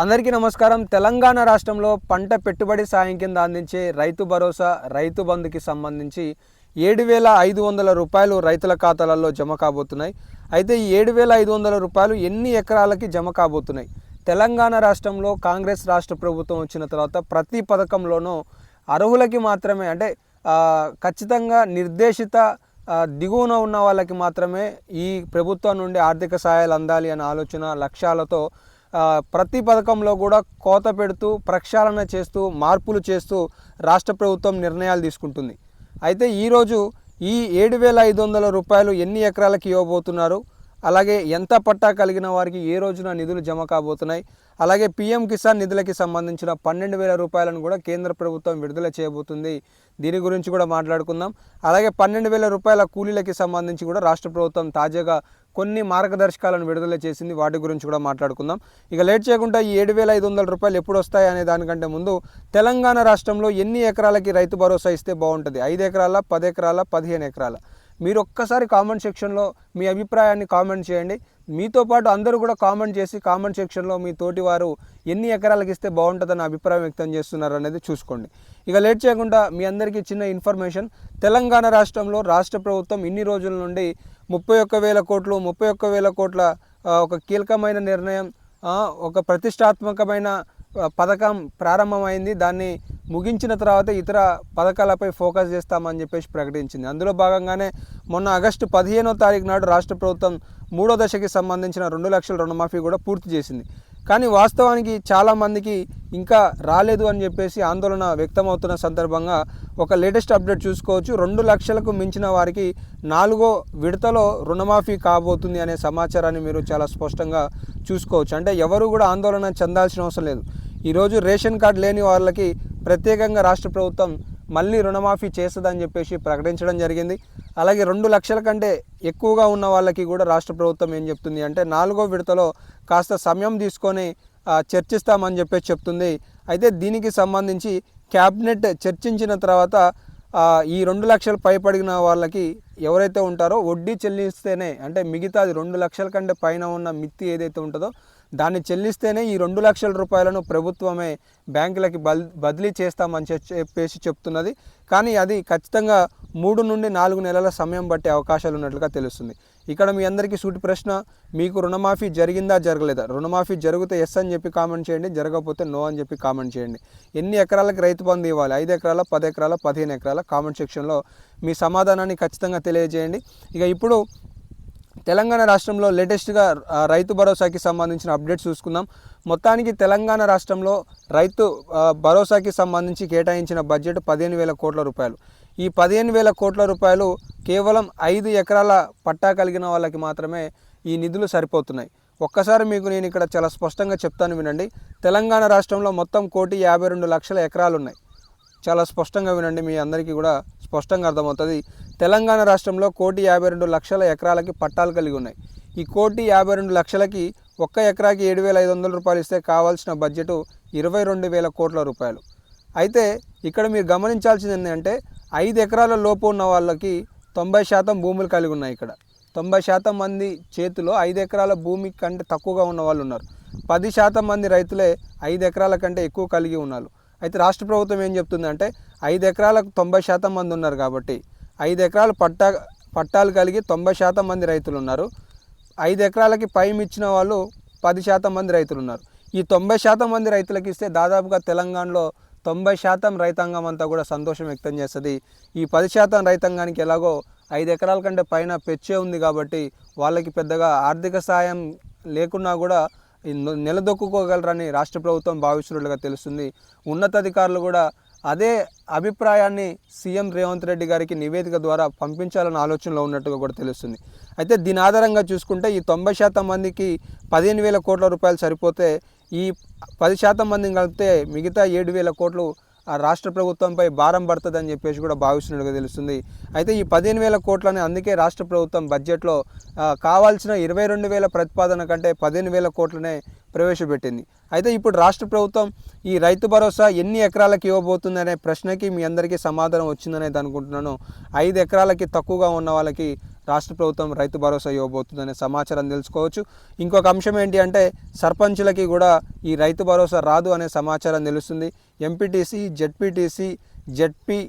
అందరికీ నమస్కారం. తెలంగాణ రాష్ట్రంలో పంట పెట్టుబడి సాయం కింద అందించే రైతు భరోసా రైతు బంధుకి సంబంధించి ఏడు వేల ఐదు వందల రూపాయలు రైతుల ఖాతాలలో జమ కాబోతున్నాయి. అయితే ఈ ఏడు వేల ఐదు వందల రూపాయలు ఎన్ని ఎకరాలకి జమ కాబోతున్నాయి? తెలంగాణ రాష్ట్రంలో కాంగ్రెస్ రాష్ట్ర ప్రభుత్వం వచ్చిన తర్వాత ప్రతి పథకంలోనూ అర్హులకి మాత్రమే అంటే ఖచ్చితంగా నిర్దేశిత దిగువన ఉన్న వాళ్ళకి మాత్రమే ఈ ప్రభుత్వం నుండి ఆర్థిక సహాయాలు అందాలి అనే ఆలోచన లక్ష్యాలతో ప్రతి పథకంలో కూడా కోత పెడుతూ ప్రక్షాళన చేస్తూ మార్పులు చేస్తూ రాష్ట్ర ప్రభుత్వం నిర్ణయాలు తీసుకుంటుంది. అయితే ఈరోజు ఈ ఏడు వేల ఐదు వందల రూపాయలు ఎన్ని ఎకరాలకు ఇవ్వబోతున్నారు? అలాగే ఎంత పట్టా కలిగిన వారికి ఏ రోజున నిధులు జమ కాబోతున్నాయి? అలాగే పీఎం కిసాన్ నిధులకి సంబంధించిన పన్నెండు వేల రూపాయలను కూడా కేంద్ర ప్రభుత్వం విడుదల చేయబోతుంది. దీని గురించి కూడా మాట్లాడుకుందాం. అలాగే పన్నెండు వేల రూపాయల కూలీలకి సంబంధించి కూడా రాష్ట్ర ప్రభుత్వం తాజాగా కొన్ని మార్గదర్శకాలను విడుదల చేసింది. వాటి గురించి కూడా మాట్లాడుకుందాం. ఇక లేట్ చేయకుండా ఈ ఏడు వేల ఐదు వందల రూపాయలు ఎప్పుడు వస్తాయి అనే దానికంటే ముందు తెలంగాణ రాష్ట్రంలో ఎన్ని ఎకరాలకి రైతు భరోసా ఇస్తే బాగుంటుంది? ఐదు ఎకరాల పది ఎకరాల పదిహేను ఎకరాల. మీరు ఒక్కసారి కామెంట్ సెక్షన్లో మీ అభిప్రాయాన్ని కామెంట్ చేయండి. మీతో పాటు అందరూ కూడా కామెంట్ చేసి కామెంట్ సెక్షన్లో మీ తోటి వారు ఎన్ని ఎకరాలకు ఇస్తే బాగుంటుందని అభిప్రాయం వ్యక్తం చేస్తున్నారు అనేది చూసుకోండి. ఇక లేట్ చేయకుండా మీ అందరికీ చిన్న ఇన్ఫర్మేషన్. తెలంగాణ రాష్ట్రంలో రాష్ట్ర ప్రభుత్వం ఇన్ని రోజుల నుండి ముప్పై ఒక్క వేల కోట్లు ముప్పై ఒక్క వేల కోట్ల ఒక కీలకమైన నిర్ణయం ఒక ప్రతిష్టాత్మకమైన పథకం ప్రారంభమైంది. దాన్ని ముగించిన తర్వాత ఇతర పథకాలపై ఫోకస్ చేస్తామని చెప్పేసి ప్రకటించింది. అందులో భాగంగానే మొన్న ఆగస్టు పదిహేనో తారీఖు నాడు రాష్ట్ర ప్రభుత్వం మూడో దశకి సంబంధించిన రెండు లక్షల రుణమాఫీ కూడా పూర్తి చేసింది. కానీ వాస్తవానికి చాలామందికి ఇంకా రాలేదు అని చెప్పేసి ఆందోళన వ్యక్తమవుతున్న సందర్భంగా ఒక లేటెస్ట్ అప్డేట్ చూసుకోవచ్చు. రెండు లక్షలకు మించిన వారికి నాలుగో విడతలో రుణమాఫీ కాబోతుంది అనే సమాచారాన్ని మీరు చాలా స్పష్టంగా చూసుకోవచ్చు. అంటే ఎవరు కూడా ఆందోళన చెందాల్సిన అవసరం లేదు. ఈరోజు రేషన్ కార్డు లేని వాళ్ళకి ప్రత్యేకంగా రాష్ట్ర ప్రభుత్వం మళ్ళీ రుణమాఫీ చేస్తుందని చెప్పేసి ప్రకటించడం జరిగింది. అలాగే రెండు లక్షల కంటే ఎక్కువగా ఉన్న వాళ్ళకి కూడా రాష్ట్ర ప్రభుత్వం ఏం చెప్తుంది అంటే నాలుగో విడతలో కాస్త సమయం తీసుకొని చర్చిస్తామని చెప్పేసి చెప్తుంది. అయితే దీనికి సంబంధించి క్యాబినెట్ చర్చించిన తర్వాత ఈ రెండు లక్షలు పైపడిన వాళ్ళకి ఎవరైతే ఉంటారో వడ్డీ చెల్లిస్తేనే అంటే మిగతా రెండు లక్షల కంటే పైన ఉన్న మిత్తి ఏదైతే ఉంటుందో దాన్ని చెల్లిస్తేనే ఈ రెండు లక్షల రూపాయలను ప్రభుత్వమే బ్యాంకులకి బదిలీ చేస్తామని చెప్పేసి చెప్తున్నది. కానీ అది ఖచ్చితంగా మూడు నుండి నాలుగు నెలల సమయం బట్టే అవకాశాలు ఉన్నట్లుగా తెలుస్తుంది. ఇక్కడ మీ అందరికీ సూటి ప్రశ్న మీకు రుణమాఫీ జరిగిందా జరగలేదా? రుణమాఫీ జరిగితే ఎస్ అని చెప్పి కామెంట్ చేయండి జరగకపోతే నో అని చెప్పి కామెంట్ చేయండి. ఎన్ని ఎకరాలకు రైతు బంధు ఇవ్వాలి? ఐదు ఎకరాల పది ఎకరాల పదిహేను ఎకరాల? కామెంట్ సెక్షన్లో మీ సమాధానాన్ని ఖచ్చితంగా తెలియజేయండి. ఇక ఇప్పుడు తెలంగాణ రాష్ట్రంలో లేటెస్ట్గా రైతు భరోసాకి సంబంధించిన అప్డేట్స్ చూసుకుందాం. మొత్తానికి తెలంగాణ రాష్ట్రంలో రైతు భరోసాకి సంబంధించి కేటాయించిన బడ్జెట్ పదిహేను వేల కోట్ల రూపాయలు. ఈ పదిహేను వేల కోట్ల రూపాయలు కేవలం ఐదు ఎకరాల పట్టా కలిగిన వాళ్ళకి మాత్రమే ఈ నిధులు సరిపోతున్నాయి. ఒక్కసారి మీకు నేను ఇక్కడ చాలా స్పష్టంగా చెప్తాను వినండి. తెలంగాణ రాష్ట్రంలో మొత్తం కోటి యాభై రెండు లక్షల ఎకరాలు ఉన్నాయి చాలా స్పష్టంగా వినండి మీ అందరికీ కూడా స్పష్టంగా అర్థమవుతుంది. తెలంగాణ రాష్ట్రంలో కోటి యాభై రెండు లక్షల ఎకరాలకి పట్టాలు కలిగి ఉన్నాయి. ఈ కోటి యాభై రెండు లక్షలకి ఒక్క ఎకరాకి ఏడు వేల ఐదు వందల రూపాయలు ఇస్తే కావాల్సిన బడ్జెట్ ఇరవై రెండు వేల కోట్ల రూపాయలు. అయితే ఇక్కడ మీరు గమనించాల్సింది ఏంటంటే ఐదు ఎకరాల లోపు ఉన్న వాళ్ళకి తొంభై శాతం భూములు కలిగి ఉన్నాయి ఇక్కడ. తొంభై శాతం మంది చేతిలో ఐదు ఎకరాల భూమి కంటే తక్కువగా ఉన్న వాళ్ళు ఉన్నారు. పది శాతం మంది రైతులే ఐదు ఎకరాల కంటే ఎక్కువ కలిగి ఉన్నారు. అయితే రాష్ట్ర ప్రభుత్వం ఏం చెప్తుందంటే ఐదు ఎకరాలకు తొంభై శాతం మంది ఉన్నారు కాబట్టి ఐదు ఎకరాలు పట్టా పట్టాలు కలిగి తొంభై శాతం మంది రైతులు ఉన్నారు. ఐదు ఎకరాలకి పైం ఇచ్చిన వాళ్ళు పది శాతం మంది రైతులు ఉన్నారు. ఈ తొంభై శాతం మంది రైతులకు ఇస్తే దాదాపుగా తెలంగాణలో తొంభై శాతం రైతాంగం అంతా కూడా సంతోషం వ్యక్తం చేస్తుంది. ఈ పది శాతం రైతాంగానికి ఎలాగో ఐదు ఎకరాల కంటే పైన పెచ్చే ఉంది కాబట్టి వాళ్ళకి పెద్దగా ఆర్థిక సాయం లేకున్నా కూడా నిలదొక్కుకోగలరని రాష్ట్ర ప్రభుత్వం భావిస్తున్నట్లుగా తెలుస్తుంది. ఉన్నతాధికారులు కూడా అదే అభిప్రాయాన్ని సీఎం రేవంత్ రెడ్డి గారికి నివేదిక ద్వారా పంపించాలని ఆలోచనలో ఉన్నట్టుగా కూడా తెలుస్తుంది. అయితే దీని ఆధారంగా చూసుకుంటే ఈ తొంభై శాతం మందికి పదిహేను వేల కోట్ల రూపాయలు సరిపోతే ఈ పది శాతం మందిని కలిపితే మిగతా ఏడు వేల కోట్లు రాష్ట్ర ప్రభుత్వంపై భారం పడుతుందని చెప్పేసి కూడా భావిస్తున్నట్టుగా తెలుస్తుంది. అయితే ఈ పదిహేను వేల కోట్లని అందుకే రాష్ట్ర ప్రభుత్వం బడ్జెట్లో కావాల్సిన ఇరవై రెండు వేల ప్రతిపాదన కంటే పదిహేను వేల కోట్లనే ప్రవేశపెట్టింది. అయితే ఇప్పుడు రాష్ట్ర ప్రభుత్వం ఈ రైతు భరోసా ఎన్ని ఎకరాలకు ఇవ్వబోతుందనే ప్రశ్నకి మీ అందరికీ సమాధానం వచ్చిందనేది అనుకుంటున్నాను. ఐదు ఎకరాలకి తక్కువగా ఉన్న వాళ్ళకి రాష్ట్ర ప్రభుత్వం రైతు భరోసా ఇవ్వబోతుందనే సమాచారం తెలుసుకోవచ్చు. ఇంకొక అంశం ఏంటి అంటే సర్పంచులకి కూడా ఈ రైతు భరోసా రాదు అనే సమాచారం తెలుస్తుంది. ఎంపీటీసీ జెడ్పీటీసీ జెడ్పీ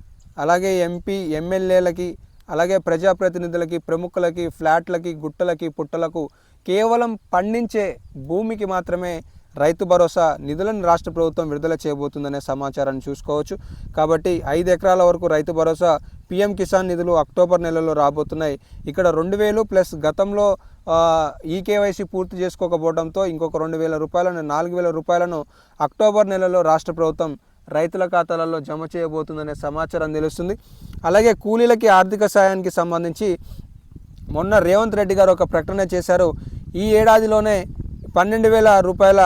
అలాగే ఎంపీ ఎమ్మెల్యేలకి అలాగే ప్రజాప్రతినిధులకి ప్రముఖులకి ఫ్లాట్లకి గుట్టలకి పుట్టలకు కేవలం పండించే భూమికి మాత్రమే రైతు భరోసా నిధులను రాష్ట్ర ప్రభుత్వం విడుదల చేయబోతుందనే సమాచారాన్ని చూసుకోవచ్చు. కాబట్టి ఐదు ఎకరాల వరకు రైతు భరోసా పిఎం కిసాన్ నిధులు అక్టోబర్ నెలలో రాబోతున్నాయి. ఇక్కడ రెండు వేలు ప్లస్ గతంలో ఈ కేవైసీ పూర్తి చేసుకోకపోవడంతో ఇంకొక రెండు వేల రూపాయలను నాలుగు వేల రూపాయలను అక్టోబర్ నెలలో రాష్ట్ర ప్రభుత్వం రైతుల ఖాతాలలో జమ చేయబోతుందనే సమాచారం తెలుస్తుంది. అలాగే కూలీలకి ఆర్థిక సాయానికి సంబంధించి మొన్న రేవంత్ రెడ్డి గారు ఒక ప్రకటన చేశారు. ఈ ఏడాదిలోనే పన్నెండు వేల రూపాయల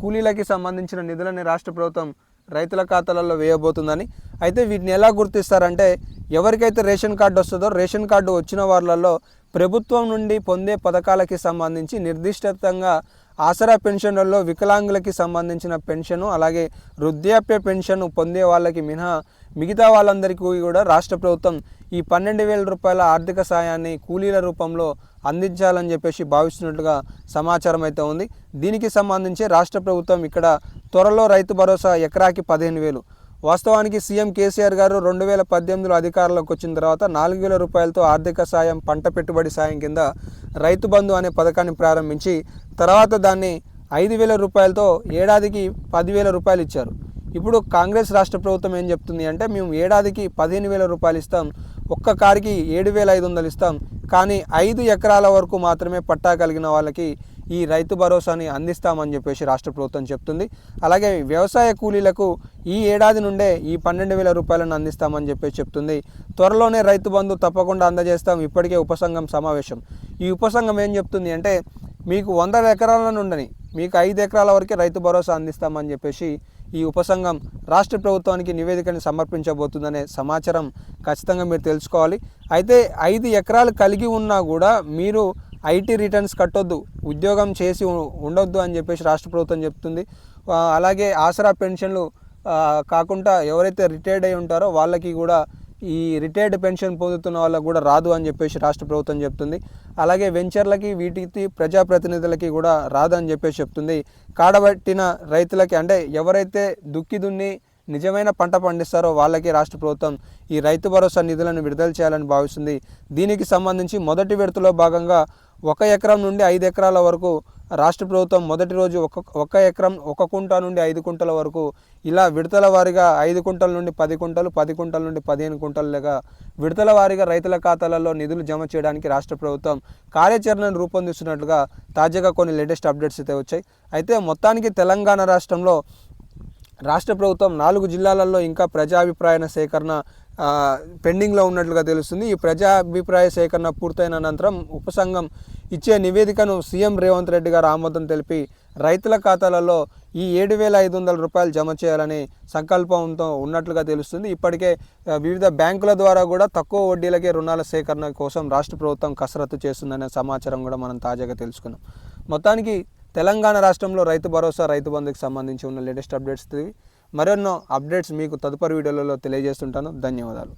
కూలీలకి సంబంధించిన నిధులని రాష్ట్ర ప్రభుత్వం రైతుల ఖాతాలలో వేయబోతుందని. అయితే వీటిని ఎలా గుర్తిస్తారంటే ఎవరికైతే రేషన్ కార్డు వస్తుందో రేషన్ కార్డు వచ్చిన వాళ్ళల్లో ప్రభుత్వం నుండి పొందే పథకాలకి సంబంధించి నిర్దిష్టంగా ఆసరా పెన్షన్లలో వికలాంగులకి సంబంధించిన పెన్షను అలాగే వృద్ధాప్య పెన్షన్ పొందే వాళ్ళకి మినహా మిగతా వాళ్ళందరికీ కూడా రాష్ట్ర ప్రభుత్వం ఈ పన్నెండు వేల రూపాయల ఆర్థిక సాయాన్ని కూలీల రూపంలో అందించాలని చెప్పేసి భావిస్తున్నట్లుగా సమాచారం అయితే ఉంది. దీనికి సంబంధించి రాష్ట్ర ప్రభుత్వం ఇక్కడ త్వరలో రైతు భరోసా ఎకరాకి పదిహేను వేలు వాస్తవానికి సీఎం కేసీఆర్ గారు రెండు వేల పద్దెనిమిదిలో అధికారంలోకి వచ్చిన తర్వాత నాలుగు వేల రూపాయలతో ఆర్థిక సాయం పంట పెట్టుబడి సాయం కింద రైతు బంధు అనే పథకాన్ని ప్రారంభించి తర్వాత దాన్ని ఐదు వేల రూపాయలతో ఏడాదికి పదివేల రూపాయలు ఇచ్చారు. ఇప్పుడు కాంగ్రెస్ రాష్ట్ర ప్రభుత్వం ఏం చెప్తుంది అంటే మేము ఏడాదికి పదిహేను వేల రూపాయలు ఇస్తాం ఒక్క కారికి ఏడు వేల ఐదు వందలు ఇస్తాం కానీ ఐదు ఎకరాల వరకు మాత్రమే పట్టా కలిగిన వాళ్ళకి ఈ రైతు భరోసాని అందిస్తామని చెప్పేసి రాష్ట్ర ప్రభుత్వం చెప్తుంది. అలాగే వ్యవసాయ కూలీలకు ఈ ఏడాది నుండే ఈ పన్నెండు వేల రూపాయలను అందిస్తామని చెప్పేసి చెప్తుంది. త్వరలోనే రైతు బంధు తప్పకుండా అందజేస్తాం. ఇప్పటికే ఉపసంఘం సమావేశం. ఈ ఉపసంఘం ఏం చెప్తుంది అంటే మీకు వంద ఎకరాల నుండని మీకు ఐదు ఎకరాల వరకే రైతు భరోసా అందిస్తామని చెప్పేసి ఈ ఉపసంఘం రాష్ట్ర ప్రభుత్వానికి నివేదికను సమర్పించబోతుందనే సమాచారం ఖచ్చితంగా మీరు తెలుసుకోవాలి. అయితే ఐదు ఎకరాలు కలిగి ఉన్నా కూడా మీరు ఐటీ రిటర్న్స్ కట్టొద్దు ఉద్యోగం చేసి ఉండొద్దు అని చెప్పేసి రాష్ట్ర ప్రభుత్వం చెప్తుంది. అలాగే ఆసరా పెన్షన్లు కాకుండా ఎవరైతే రిటైర్డ్ అయి ఉంటారో వాళ్ళకి కూడా ఈ రిటైర్డ్ పెన్షన్ పొందుతున్న వాళ్ళకు కూడా రాదు అని చెప్పేసి రాష్ట్ర ప్రభుత్వం చెప్తుంది. అలాగే వెంచర్లకి వీటికి ప్రజాప్రతినిధులకి కూడా రాదు అని చెప్పేసి చెప్తుంది. కాడబట్టిన రైతులకి అంటే ఎవరైతే దుక్కి దున్ని నిజమైన పంట పండిస్తారో వాళ్ళకి రాష్ట్ర ప్రభుత్వం ఈ రైతు భరోసా నిధులను విడుదల చేయాలని భావిస్తుంది. దీనికి సంబంధించి మొదటి విడతలో భాగంగా ఒక ఎకరం నుండి ఐదు ఎకరాల వరకు రాష్ట్ర ప్రభుత్వం మొదటి రోజు ఒక ఒక ఎకరం ఒక కుంట నుండి ఐదు కుంటల వరకు ఇలా విడతల వారీగా ఐదు కుంటల నుండి పది కుంటలు పది కుంటల నుండి పదిహేను కుంటలుగా విడతల వారీగా రైతుల ఖాతాలలో నిధులు జమ చేయడానికి రాష్ట్ర ప్రభుత్వం కార్యాచరణను రూపొందిస్తున్నట్లుగా తాజాగా కొన్ని లేటెస్ట్ అప్డేట్స్ అయితే వచ్చాయి. అయితే మొత్తానికి తెలంగాణ రాష్ట్రంలో రాష్ట్ర ప్రభుత్వం నాలుగు జిల్లాలలో ఇంకా ప్రజాభిప్రాయ సేకరణ పెండింగ్లో ఉన్నట్లుగా తెలుస్తుంది. ఈ ప్రజాభిప్రాయ సేకరణ పూర్తయిన అనంతరం ఉపసంఘం ఇచ్చే నివేదికను సీఎం రేవంత్ రెడ్డి గారు ఆమోదం తెలిపి రైతుల ఖాతాలలో ఈ ఏడు వేల ఐదు వందల రూపాయలు జమ చేయాలని సంకల్పంతో ఉన్నట్లుగా తెలుస్తుంది. ఇప్పటికే వివిధ బ్యాంకుల ద్వారా కూడా తక్కువ వడ్డీలకే రుణాల సేకరణ కోసం రాష్ట్ర ప్రభుత్వం కసరత్తు చేస్తుందనే సమాచారం కూడా మనం తాజాగా తెలుసుకున్నాం. మొత్తానికి తెలంగాణ రాష్ట్రంలో రైతు భరోసా రైతు బంధుకి సంబంధించి ఉన్న లేటెస్ట్ అప్డేట్స్ మరెన్నో అప్డేట్స్ మీకు తదుపరి వీడియోలలో తెలియజేస్తుంటాను. ధన్యవాదాలు.